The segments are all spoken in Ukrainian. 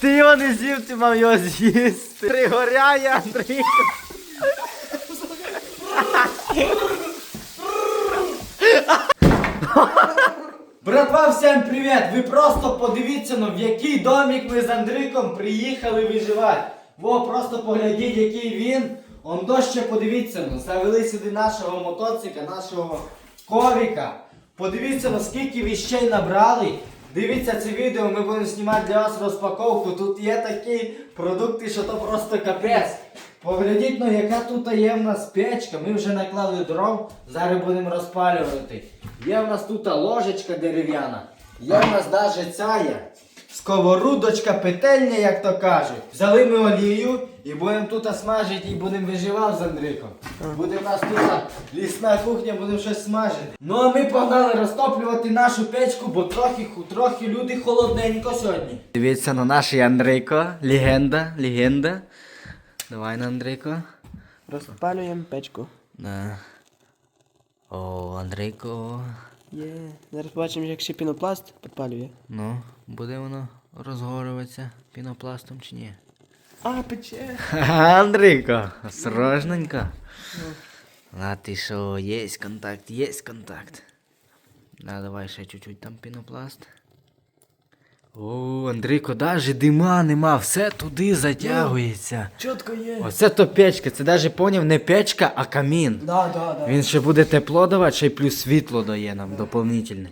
Ти його не з'їв, ти мав його з'їсти. Пригоряє, Андрій. Братва, всім привіт! Ви просто подивіться, ну, в який домик ми з Андрійком приїхали виживати. Во, просто поглядіть, який він. Он до ще подивіться, ну, завели сюди нашого мотоцика, нашого ковіка. Подивіться, наскільки віщей набрали. Дивіться це відео, ми будемо знімати для вас розпаковку. Тут є такі продукти, що то просто капець. Поглядіть, ну яка тут є в нас печка. Ми вже наклали дров, зараз будемо розпалювати. Є в нас тут ложечка дерев'яна. Є в нас навіть ця є. Сковорудочка, петельня, як то кажуть. Взяли ми олію і будемо тут смажити і будемо виживати з Андрійком. Буде в нас тут лісна кухня, будемо щось смажити. Ну а ми погнали розтоплювати нашу печку, бо трохи, трохи люди холодненько сьогодні. Дивіться на наш Андрійко, легенда, легенда. Давай на Андрійко. Розпалюємо печку. Да. О, Андрійко. Є. Зараз побачимо, як ще пінопласт підпалює. Ну, буде воно розгорюватися пінопластом чи ні? А, пече. Андрійко, осторожненько. А ти що, є контакт, є контакт. Да, давай ще чуть-чуть там пінопласт. О, Андрійко, даже дима нема, все туди затягується. Чітко є. Оце то печка, це даже поняв не печка, а камін. Да, да, да. Він ще буде тепло давати, ще й плюс світло дає нам доповнительне.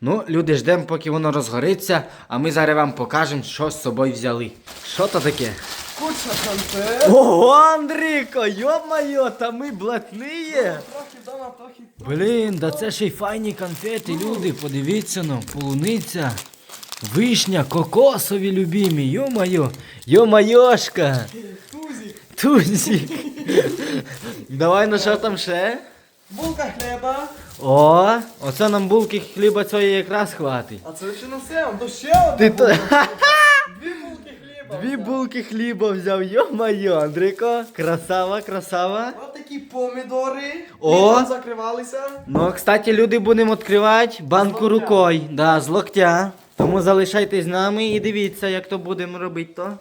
Ну, люди, ждемо, поки воно розгориться, а ми зараз вам покажемо, що з собою взяли. Що то таке? Куча конфет. Ого, Андрійко, йо-моє, та ми блатні є. Трохи. Блін, да це ще й файні конфети, люди, подивіться ну, полуниця, вишня, кокосові любімі, йо-моє, йо-майошка. Тузик. Тузик. Давай, ну що там ще? Булка хліба. О, оце нам булки хліба цієї якраз хватить. А це ще на все, то ще одна. Ти то... Дві булки хліба. Дві булки хліба взяв, йо-моє, Андрійко, красава, красава. Ось такі помідори. О! Закривалися. Ну, кстати, люди будемо відкривати банку рукою, да, з локтя. Тому залишайтесь з нами і дивіться, як то будемо робити то.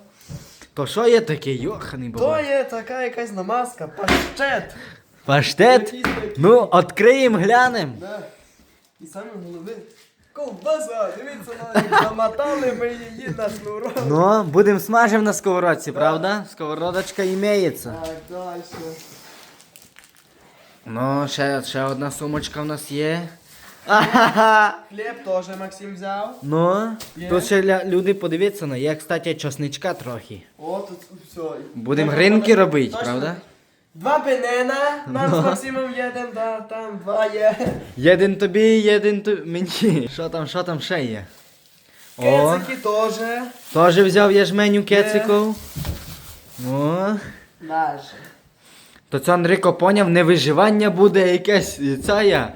То що є таке, йоханий То баба? є така якась намазка, паштет. Паштет? Ну, відкриємо, глянемо. Да. І саме головне. Ковбаса, дивіться, на замотали ми її на шнурок. Ну, будемо смажити на сковородці, правда? Сковородочка імеється. Так, далі. Ну, ще, ще одна сумочка у нас є. Хліб теж Максим взяв. Ну, Є. тут ще ля- люди подивіться, ну, є, кстати, чосничка трохи. О, тут все. Будемо гринки робити, точно. правда? Два пенена, нам Ну. з Максимом їдемо, да, там два є. Єдин тобі, єдин тобі мені. Що там, що там ще є? О, Кецики теж. теж взяв яжменю кециков. О, Далі. то це Андрійко поняв, не виживання буде якесь, і я.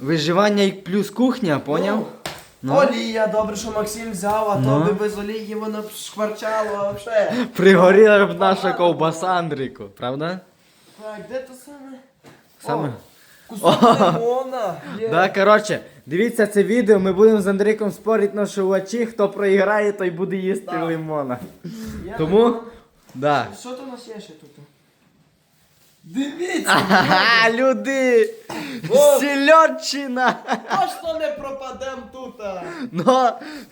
Виживання і плюс кухня, поняв? Ну. Олія, добре, що Максим взяв, а Ну. то би без олії воно б шкварчало вообще. Пригоріла б наша ковбаса, Андрійко, правда? Так, де то саме? Саме. Кусок лимона. Є. Да, коротше, дивіться це відео, ми будемо з Андрійком спорити на шувачі, хто проіграє, той буде їсти лимона. Є Тому, лимон. да. Що там у нас є ще тут? Дивіться! Ага, люди! О! Сільотчина! Точно не пропадем тут! Ну,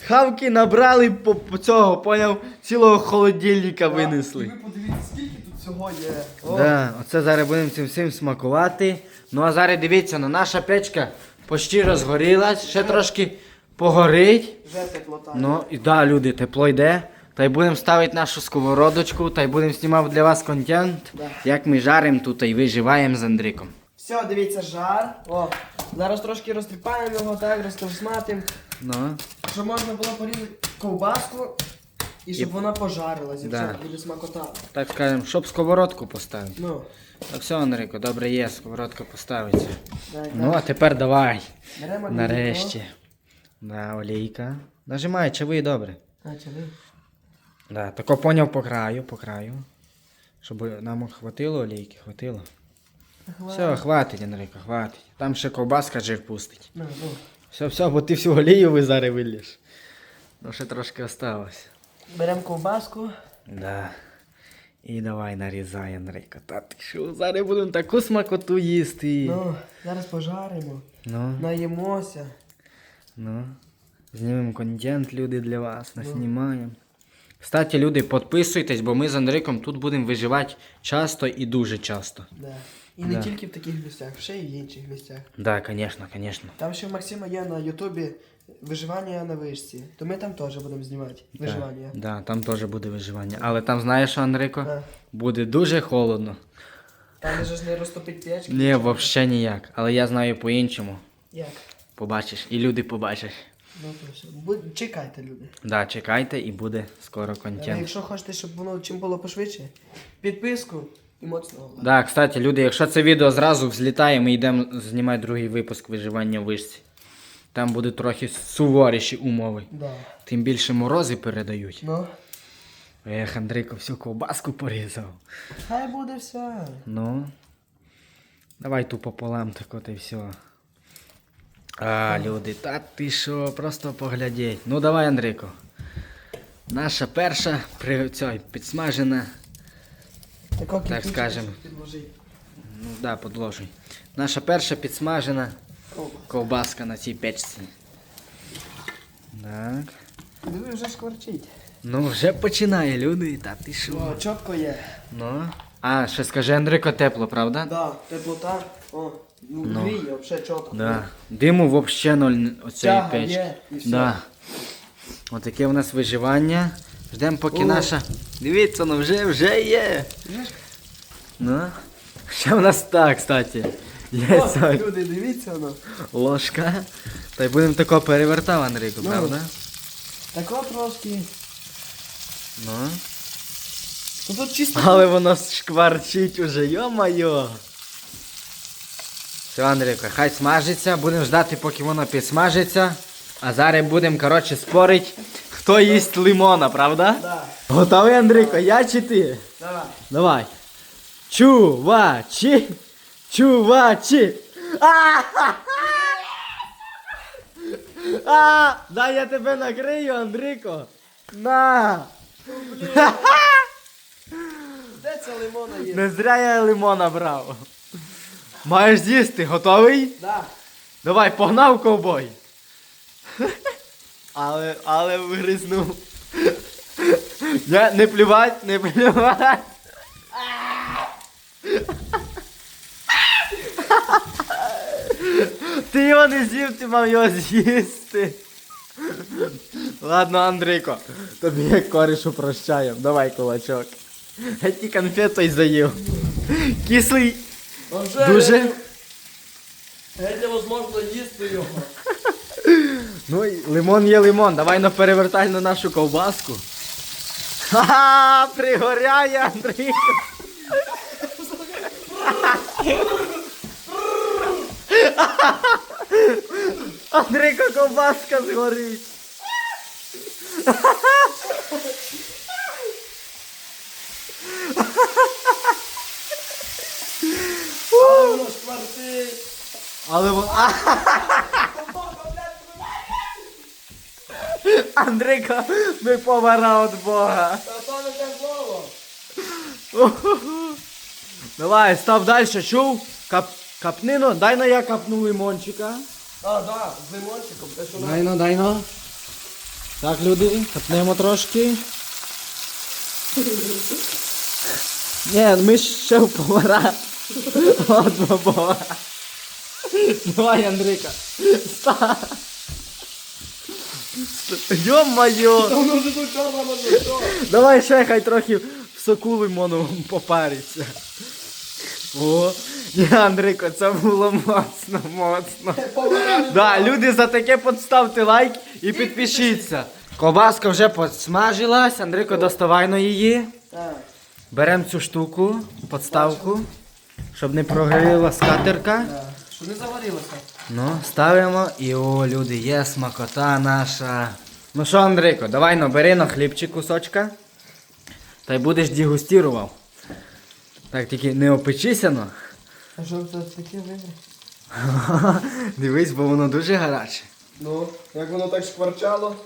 хавки набрали по, по цього, поняв, цілого холодильника І винесли. ви подивіться, скільки тут всього є. О, Да, оце зараз будемо цим всім смакувати. Ну а зараз дивіться, ну, наша печка почти розгорілась, ще трошки погорить. Вже теплота. Ну і да, люди, тепло йде. Та й будемо ставити нашу сковородочку, та й будемо знімати для вас контент, Да. як ми жаримо тут і виживаємо з Андріком. Все, дивіться, жар. О, зараз трошки розтріпаємо його, так, розковсматим, Ну, щоб можна було порізати ковбаску і щоб І- вона пожарилась. І Да. буде смакота. так скажемо, щоб сковородку поставити. Ну, Так все, Андрійко, добре є, сковородка поставиться. так, Ну, а тепер давай. Беремо Нарешті. Да, олійка. Нажимай, чи ви добре. А, чи ви? Да, тако поняв по краю, по краю. Щоб нам хватило олійки, хватило. Все, хватить, Андрійко, хватить. Там ще ковбаска жир пустить. Ну, ну. Все, все, бо ти всю олію ви зараз виліш. Ну, ще трошки осталось. Беремо ковбаску. Да. І давай нарізай, Андрійко. Та ти що, зараз будемо таку смакоту їсти. Ну, зараз пожаримо, Ну, наїмося. ну. Знімемо контент, люди, для вас, наснімаємо. Кстати, люди, підписуйтесь, бо ми з Андрійком тут будемо виживати часто і дуже часто. Да. І не Да. тільки в таких місцях, ще й в інших місцях. Да, звісно, звісно. Там ще у Максима є на Ютубі виживання на вишці. То ми там теж будемо знімати виживання. Да, да, там теж буде виживання. Але там знаєш, що, Да. Буде дуже холодно. Там же ж не розтопить печки. Ні, взагалі ніяк. Але я знаю по-іншому. Як? Побачиш. І люди побачать. Ну то все. Будь... Чекайте, люди. Да, чекайте і буде скоро контент. якщо хочете, щоб воно чим було пошвидше, підписку і моцного лайка. Да, кстати, люди, якщо це відео зразу взлітає, ми йдемо знімати другий випуск виживання в вишці. Там будуть трохи суворіші умови. Да. Тим більше морози передають. Ну, Ех, Андрійко, всю ковбаску порізав. хай буде все. Ну. Давай ту пополам так от і все. А, люди, та ти що, просто поглядіть. Ну давай, Андрійко. Наша перша при цій підсмажена. Так кирпичик скажем. підложи. Ну да, подложуй. Наша перша підсмажена ковбаска на цій печці. Так. диви, вже шкварчить. Ну вже починає, люди. Та ти що? О, чітко є. Ну. А, ще скажи, Андрійко, тепло, правда? Да, теплота. О, ну, Ну. гріє, взагалі чітко. Да. Диму взагалі ноль оцієї Тяга печки. є, і. Да. Отаке у нас виживання. Ждемо, поки О. наша. Дивіться, ну вже вже є. Ну. Ще у нас так, кстати. Є О, ця люди, дивіться воно. ложка. Та й будемо тако перевертав, Андрійку, Ну. правда? Тако трошки. Ну. Ну тут чисто. Але воно шкварчить уже, йо-моє. Все, Андрійко, хай смажиться, будемо ждати, поки воно підсмажиться. А зараз будемо, коротше, спорити, хто їсть лимона, правда? Да, Готовий, Андрійко, я чи ти? давай. Давай. Чувачі! Чувачі! А! Дай я тебе накрию, Андрійко! На! Де це лимона є? Не зря я лимона брав. Маєш з'їсти, готовий? Да. Давай, погнав ковбой. Але, але вигризнув. Я не плювать, не плювать. Ти його не з'їв, ти мав його з'їсти. Ладно, Андрійко, тобі як корішу прощаємо. Давай кулачок. Я ті конфети й заїв. Кислий. Дуже. Геть невозможно їсти його. Ну, лимон є лимон, давай на перевертай на нашу ковбаску. Ха-ха, пригоряє, Андрійко. Андрійко, ковбаска згорить. Воно шквартить. Але вон. Андрійко, ми повара від Бога. Та то не те слово. Давай, став далі, чув? Кап... Капнино, дай на я капну лимончика. А, да, з лимончиком. Те, що на... Дайно, дайно. Так, люди, капнемо трошки. Ні, ми ще в повара. От баба. Давай, Андрійка. Ста. Йо-моє! Воно вже тут чорна? Давай ще хай трохи в соку лимону попариться. О, ні, Андрійко, це було моцно, моцно. Да, люди за таке подставте лайк і підпишіться. Ковбаска вже підсмажилась, Андрійко, доставай на її. Беремо цю штуку, подставку, щоб не прогоріла скатерка. Да. Що не заварилося? Ну, ставимо і о, люди, є смакота наша. Ну що, Андрійко, давай ну, бери на хлібчик кусочка. Та й будеш дегустірував. Так, тільки не опечися, ну. А що це таке вибрав? Дивись, бо воно дуже гаряче. Ну, як воно так шкварчало.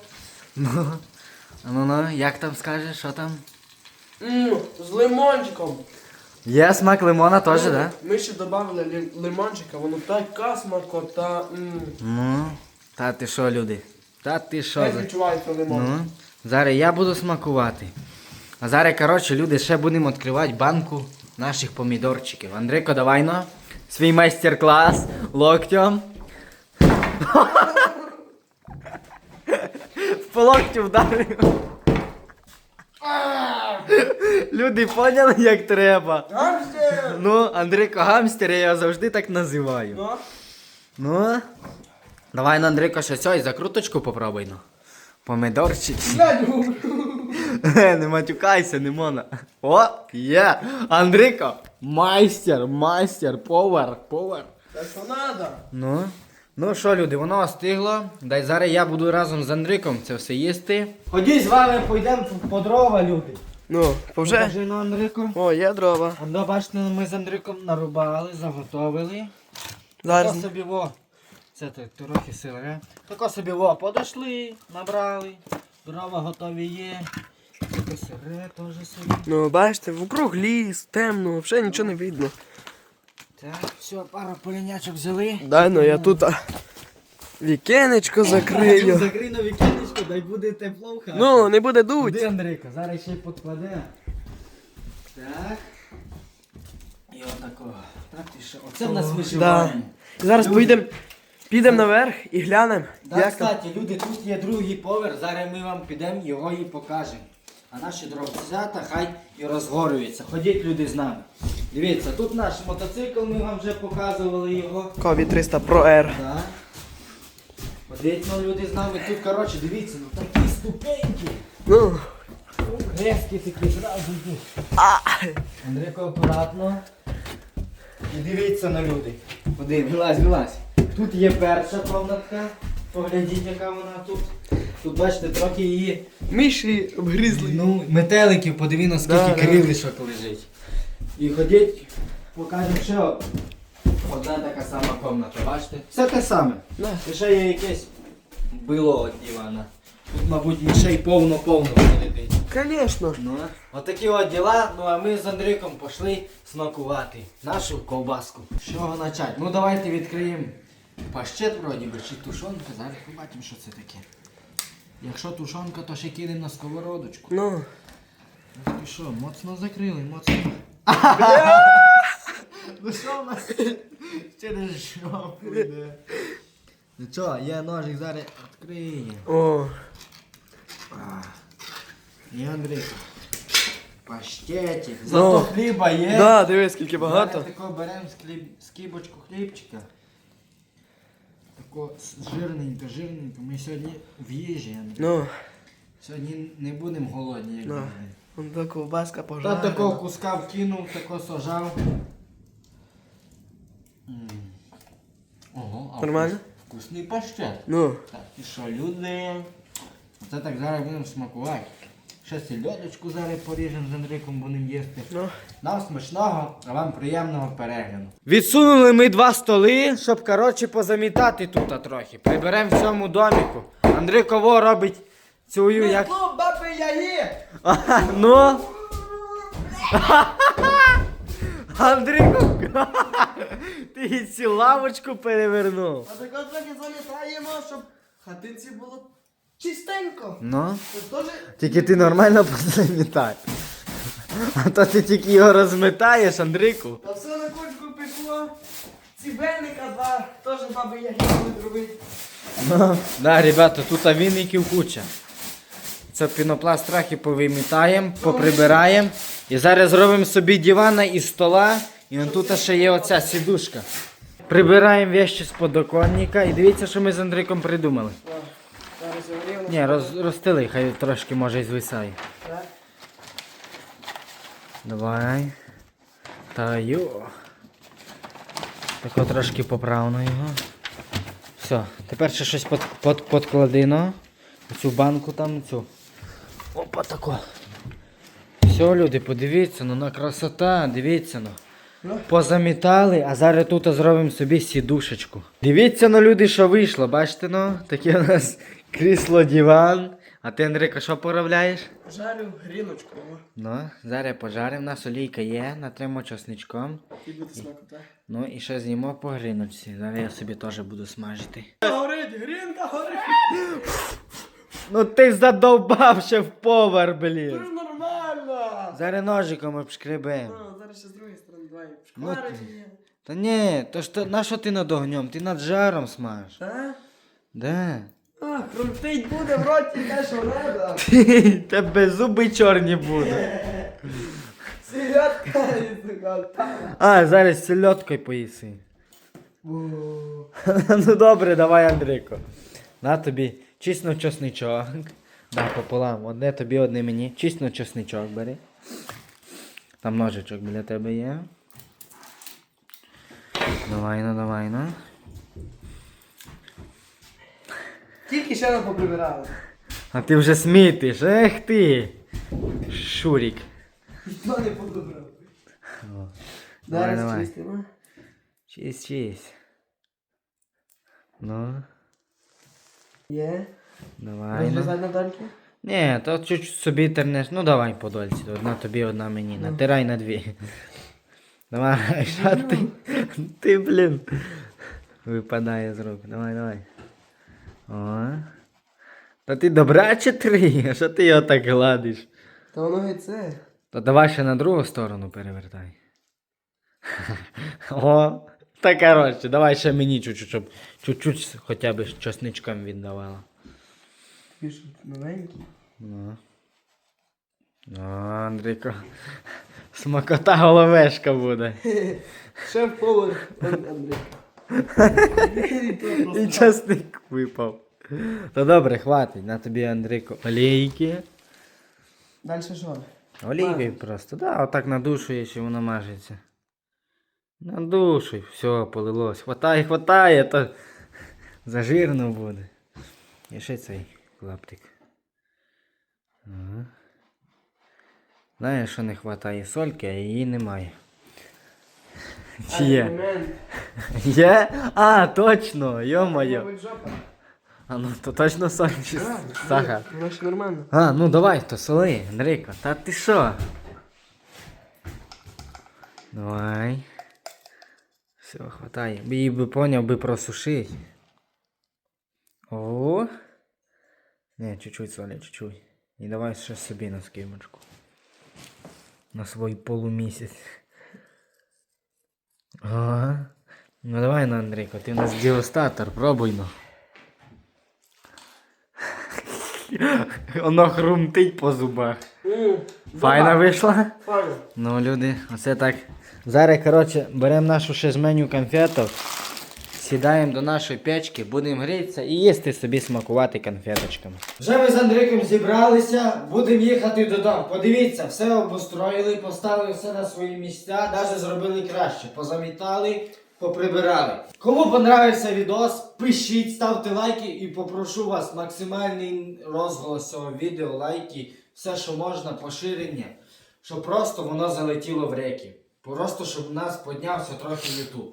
Ну, ну, ну, як там скажеш, що там? Ммм, з лимончиком. Є смак лимона теж, Ну, да? Ми ще додали лі- лимончика, воно така смакота. Ммм. Ну, та ти що, люди? Та ти що? Як за- відчувається лимон? Ну, зараз я буду смакувати. А зараз, коротше, люди, ще будемо відкривати банку наших помідорчиків. Андрійко, давай ну, свій майстер-клас локтем. По локтю вдарив. Люди поняли, як треба. Гамстер! Ну, Андрійко гамстер, я його завжди так називаю. Ну, Ну. Давай на Андрійко ще цей закруточку попробуй ну. Помидорчик. глянь, Не матюкайся, не можна. О, є! Андрійко! Майстер, майстер, повар, повар. Та що надо? Ну. Ну що, люди, воно остигло. Дай зараз я буду разом з Андриком це все їсти. Ходіть з вами, пойдемо по дрова, люди. Ну, повже. Покажи на Андріку. О, є дрова. Ну, бачите, ми з Андриком нарубали, заготовили. Зараз. Тако собі во. Це так трохи сире. Тако собі во, подошли, набрали. Дрова готові є. Таке сире теж собі. Ну, бачите, вокруг ліс, темно, взагалі нічого не видно. Так, все, пару полінячок взяли. Дай ну я тут а, вікенечко закрию. Закрий на вікінечко, дай буде тепло в хаті. Ну, не буде дуть. Куди, Андрійко? Зараз ще й покладе. Так. І отако. Так, і що? Оце в нас виживання. Зараз поїдемо, підемо наверх і глянемо, Так, як там. кстати, люди, тут є другий поверх, зараз ми вам підемо його і покажемо. А наші дровцята хай і розгорюються. Ходіть люди з нами. Дивіться, тут наш мотоцикл, ми вам вже показували його. Кові 300 Pro R. Так. Ходіть ну, люди з нами. Тут, коротше, дивіться, ну такі ступеньки. Ну, Резкі такі зразу йдуть. Андрійко, акуратно. І дивіться на люди. Куди, вилазь, вилазь. Тут є перша комнатка. Поглядіть, яка вона тут. Тут бачите, трохи її. миші обгризли. Ну, метеликів, подиві, наскільки Да, да. крилишок лежить. І ходіть, покажемо ще од- одна така сама комната, бачите? Все те саме. І ще є якесь било від дивана. Тут, мабуть, мішей повно-повно летить. Звісно. Ну, отакі от діла. Ну а ми з Андрійком пішли смакувати нашу ковбаску. З чого почати? Ну давайте відкриємо паштет вроді би, чи тушонка. Зараз побачимо, що це таке. Якщо тушонка, то ще кинемо на сковородочку. Ну. Ти що, моцно закрили, моцно. Ну що в нас не що прийде? Ну що, є ножик, зараз відкриємо. О. І Андрійка. Паштетик. Зато хліба є. Да, дивись, скільки багато. Зараз тако беремо скліп, скибочку хлібчика. Тако с- жирненько, жирненько. Ми сьогодні в їжі, Андрій. Ну, Сьогодні не будемо голодні, як Ну. завжди. Вон та ковбаска Та пожарена. такого куска вкинув, тако сажав. Ого, а Нормально? вкус- Вкусний паштет. Ну, Так, і що, люди? Оце так зараз будемо смакувати. Ще сельодочку зараз поріжемо з Андрійком, будемо їсти. ну. Нам смачного, а вам приємного перегляду. Відсунули ми два столи, щоб коротше позамітати тут трохи. Приберемо в цьому доміку. Андрій Ково робить цю як. баби яї! Ага, ну. Андрійко, ти і цю лавочку перевернув. А тако трохи замітаємо, щоб в хатинці було чистенько. Ну, Це теж тільки ти нормально позамітай. А то ти тільки його розмітаєш, Андрійку. Та все на кучку пекло. Цібельника два, теж баби яги будуть робити. Ну, да, ребята, тут віників куча. Це пінопласт трохи повимітаємо, поприбираємо. І зараз зробимо собі дивана із стола. І тут ще є оця сідушка. Прибираємо вещі з подоконника і дивіться, що ми з Андрійком придумали. Ні, роз, розстели, хай трошки може і звисає. Давай. Та йо. Тако трошки поправно його. Все, тепер ще щось под, под, подклади, ну. Цю банку там, цю. Опа, тако. Все, люди, подивіться, ну на красота, дивіться, ну. позамітали, а зараз тут зробимо собі сідушечку. Дивіться на люди, що вийшло, бачите ну? Таке у нас крісло диван. А ти, Андрійко, що поробляєш? Жарю гріночку. Ну, зараз пожаримо, у нас олійка є, натримо часничком. І буде смакота. Ну і ще з'їмо по гриночці. Зараз я собі теж буду смажити. Горить, грінка горить. Ну ти задовбав ще в повар, Це блін. ж нормально. Зараз ножиком обшкребем. Ну, зараз ще з другої сторони давай. Ну, ти- її. Та ні, то ж то, на що ти над огнем? Ти над жаром смаж. Та? Да. А, крутить буде в роті те, що треба. Тебе зуби чорні будуть. Сільотка і сука. А, зараз сельодкою поїси. ну добре, давай, Андрійко. На тобі чисно чесничок. Да, пополам. Одне тобі, одне мені. Чисно чесничок бери. Там ножичок біля тебе є. Давай ну, давай ну. Тільки ще не поприбирали. А ти вже смітиш, ех ти. Шурік. Ніхто не подобрав. О, Давай, Зараз давай. чистимо. Чись, чись. Ну, Є. давай. Ну. На дольки. Ні, то чуть собі тернеш. Ну давай по дольці. Одна тобі, одна мені. Натирай на дві. Давай, що ти? Ти, блін. Випадає з рук. Давай, давай. О. Та ти добраче три, а що ти його так гладиш? Та воно і це. То давай ще на другу сторону перевертай. О, та коротше, давай ще мені чуть-чуть, щоб чуть-чуть хоча б чесничком віддавала. Більш новенький. Ну. О, Андрійко. Смакота головешка буде. Шеф-повар Андрій. І часник випав. Та добре, хватить. На тобі, Андрійко, олійки. Далі що? Олійки просто. Да, отак надушуєш і воно мажеться. Надушуй, все, полилось. Хватає, хватає, то зажирно буде. І ще цей клаптик. Ага. Знаєш, що не хватає сольки, а її немає. Чи є? Є? А, точно, йо-моє. А ну то точно соль чи сахар. Воно нормально. А, ну давай, то соли, Андрійко. Та ти що? Давай. Все, хватає. Її би поняв би просушить. О. Не, чуть-чуть соли, чуть-чуть. І давай ще собі на скимочку. На свій полумісяць. Ага. Ну давай на Андрійко, ти у нас дегустатор, пробуй ну. Воно хрумтить по зубах. Файна вийшла? Файно. Ну, люди, оце так. Зараз, коротше, беремо нашу ще жменю конфеток, сідаємо до нашої печки, будемо грітися і їсти собі смакувати конфеточками. Вже ми з Андрійком зібралися, будемо їхати додому. Подивіться, все обустроїли, поставили все на свої місця, навіть зробили краще. Позамітали, поприбирали. Кому понравився відос, пишіть, ставте лайки і попрошу вас максимальний розголос цього відео, лайки, все, що можна, поширення щоб просто воно залетіло в реки. Просто щоб у нас піднявся трохи YouTube.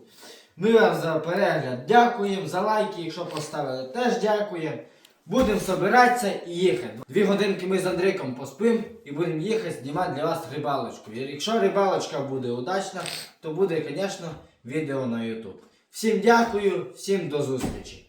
Ми вам за перегляд дякуємо, за лайки, якщо поставили, теж дякуємо. Будемо збиратися і їхати. Дві годинки ми з Андрійком поспимо і будемо їхати знімати для вас рибалочку. Якщо рибалочка буде удачна, то буде, звісно, відео на YouTube. Всім дякую, всім до зустрічі!